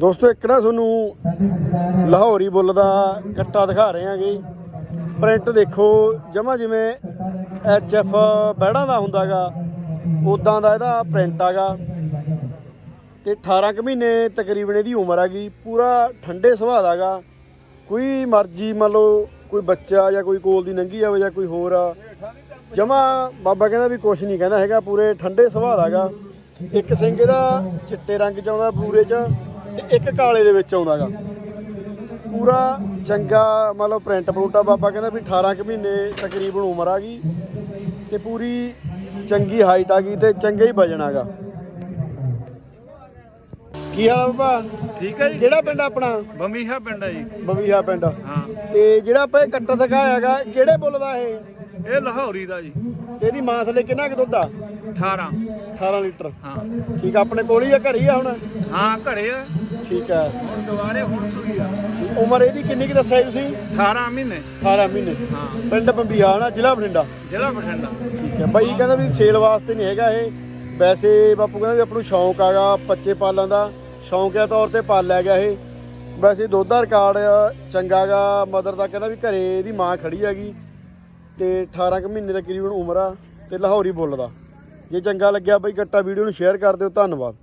ਦੋਸਤੋ, ਇੱਕ ਨਾ ਤੁਹਾਨੂੰ ਲਾਹੌਰੀ ਬੁੱਲ ਦਾ ਕੱਟਾ ਦਿਖਾ ਰਹੇ ਹਾਂਗੇ ਪ੍ਰਿੰਟ ਦੇਖੋ, ਜਮਾ ਜਿਵੇਂ ਐਚ ਐਫ ਬੈੜਾਂ ਦਾ ਹੁੰਦਾਗਾ ਉਦਾਂ ਦਾ ਇਹਦਾ ਪ੍ਰਿੰਟ ਆਗਾ ਤੇ 18 ਕੁ ਮਹੀਨੇ ਤਕਰੀਬਨ ਇਹਦੀ ਉਮਰ ਹੈਗੀ ਪੂਰਾ ਠੰਡੇ ਸੁਭਾਅ ਦਾਗਾ ਕੋਈ ਮਰਜ਼ੀ ਮੰਨ ਲਓ, ਕੋਈ ਬੱਚਾ ਜਾਂ ਕੋਈ ਕੋਲ ਦੀ ਨੰਗੀ ਆਵੇ ਜਾਂ ਕੋਈ ਹੋਰ ਆ। ਜਮਾ ਬਾਬਾ ਕਹਿੰਦਾ ਵੀ ਕੁਛ ਨਹੀਂ ਕਹਿੰਦਾ ਹੈਗਾ, ਪੂਰੇ ਠੰਡੇ ਸੁਭਾਅ ਦਾਗਾ ਇੱਕ ਸਿੰਘ ਇਹਦਾ ਚਿੱਟੇ ਰੰਗ ਚ ਆਉਂਦਾ ਪੂਰੇ ਚ। ਤੇ ਇੱਕ ਕਾਲੇ ਦੇ ਵਿੱਚ ਆਉਂਦਾਗਾ। ਪੂਰਾ ਚੰਗਾ ਮੰਨ ਲਓ ਪ੍ਰਿੰਟ ਪਰੂਟਾ ਬਾਬਾ ਕਹਿੰਦਾ ਵੀ 18 ਕੁ ਮਹੀਨੇ ਤਕਰੀਬਨ ਉਮਰ ਆ ਗਈ ਤੇ ਪੂਰੀ ਚੰਗੀ ਹਾਈਟ ਆ ਗਈ ਤੇ ਚੰਗਾ ਹੀ ਵਜਨ ਆਗਾ ਕੀ ਹਾਲ ਆ ਬਾਬਾ? ਠੀਕ ਹੈ ਜੀ। ਕਿਹੜਾ ਪਿੰਡ ਆਪਣਾ? ਬੰਮੀਹਾ ਪਿੰਡ ਹੈ ਜੀ। ਬਵੀਹਾ ਪਿੰਡ। ਹਾਂ। ਤੇ ਜਿਹੜਾ ਆਪਾਂ ਇਹ ਕੱਟਾ ਦਿਖਾਇਆਗਾ ਕਿਹੜੇ ਬੁੱਲ ਦਾ ਇਹ? ਇਹ ਲਾਹੌਰੀ ਦਾ ਜੀ। ਤੇ ਇਹਦੀ ਮਾਂ ਥਲੇ ਕਿੰਨਾ ਕੁ ਦੁੱਧ ਆ? 18 18 ਲੀਟਰ। ਹਾਂ। ਠੀਕ ਆ ਆਪਣੇ ਕੋਲ ਹੀ ਆ ਘਰੇ ਹੀ ਆ ਹੁਣ? ਹਾਂ ਘਰੇ ਆ। ਠੀਕ ਹੁਣ ਦੁਬਾਰੇ ਹੁਣ ਸੂਈ ਆ। ਉਮਰ ਇਹਦੀ ਕਿੰਨੀ ਕੁ ਦੱਸਿਆ ਤੁਸੀਂ? 18 ਮਹੀਨੇ। 18 ਮਹੀਨੇ। ਹਾਂ। ਪਿੰਡ ਬੰਬੀਹਾ ਨਾ ਜ਼ਿਲ੍ਹਾ ਬਠਿੰਡਾ। ਜ਼ਿਲ੍ਹਾ ਬਠਿੰਡਾ। ਠੀਕ ਹੈ ਬਾਈ ਕਹਿੰਦਾ ਵੀ ਸੇਲ ਵਾਸਤੇ ਨਹੀਂ ਹੈਗਾ ਇਹ। ਵੈਸੇ ਬਾਪੂ ਕਹਿੰਦਾ ਵੀ ਆਪਾਂ ਨੂੰ ਸ਼ੌਂਕ ਆਗਾ ਬੱਚੇ ਪਾਲਣ ਦਾ। ਸ਼ੌਂਕਿਆ ਤੌਰ ਤੇ ਪਾਲ ਲਿਆ ਗਿਆ ਇਹ। ਵੈਸੇ ਦੁੱਧ ਦਾ ਰਿਕਾਰਡ ਚੰਗਾਗਾ ਮਦਰ ਦਾ ਕਹਿੰਦਾ ਵੀ ਘਰੇ ਇਹਦੀ ਮਾਂ ਖੜੀ ਹੈਗੀ। ਤੇ 18 ਕੁ ਮਹੀਨੇ ਤਕਰੀਬਨ ਉਮਰ ਆ ਤੇ ਲਾਹੌਰੀ ਬੁੱਲ ਦਾ। ਜੇ ਚੰਗਾ ਲੱਗਿਆ ਬਾਈ ਗੱਟਾ ਵੀਡੀਓ ਨੂੰ ਸ਼ੇਅਰ ਕਰ ਦਿਓ। ਧੰਨਵਾਦ।